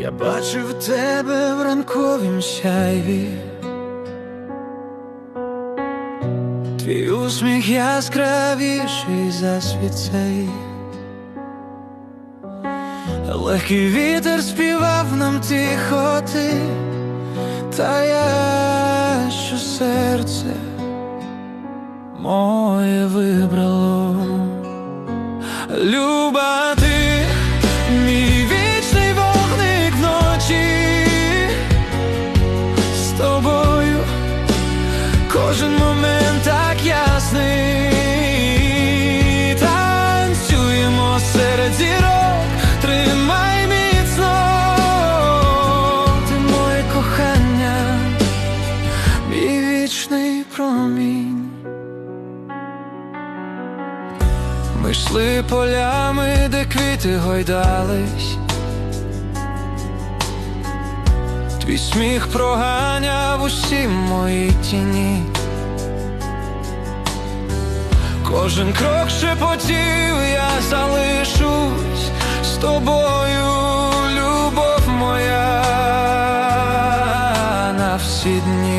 Я бачив тебе в ранковім сяйві, твій усміх яскравіший за свіцей. Легкий вітер співав нам тихоти, та я, що серце моє вибрало. Момент так ясний. Танцюємо серед зірок, тримай міцно, ти моє кохання, мій вічний промінь. Ми йшли полями, де квіти гойдались. Твій сміх проганяв усі мої тіні. Кожен крок шепотів, я залишусь з тобою, любов моя на всі дні.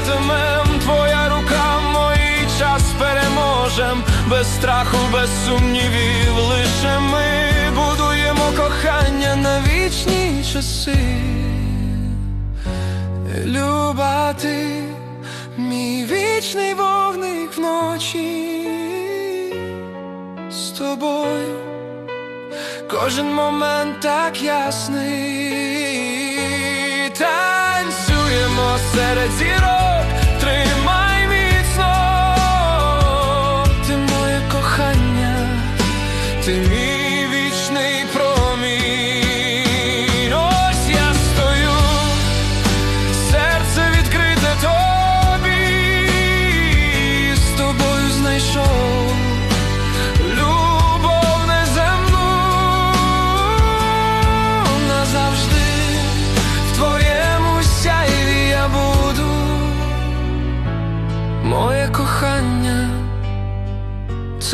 Ми твоя рука, мій час переможем, без страху, без сумнівів, лише ми будуємо кохання на вічні часи. Люба ти, мій вічний вогник вночі з тобою. Кожен момент так ясний, танцюємо серед зірок,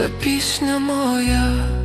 це пісня моя.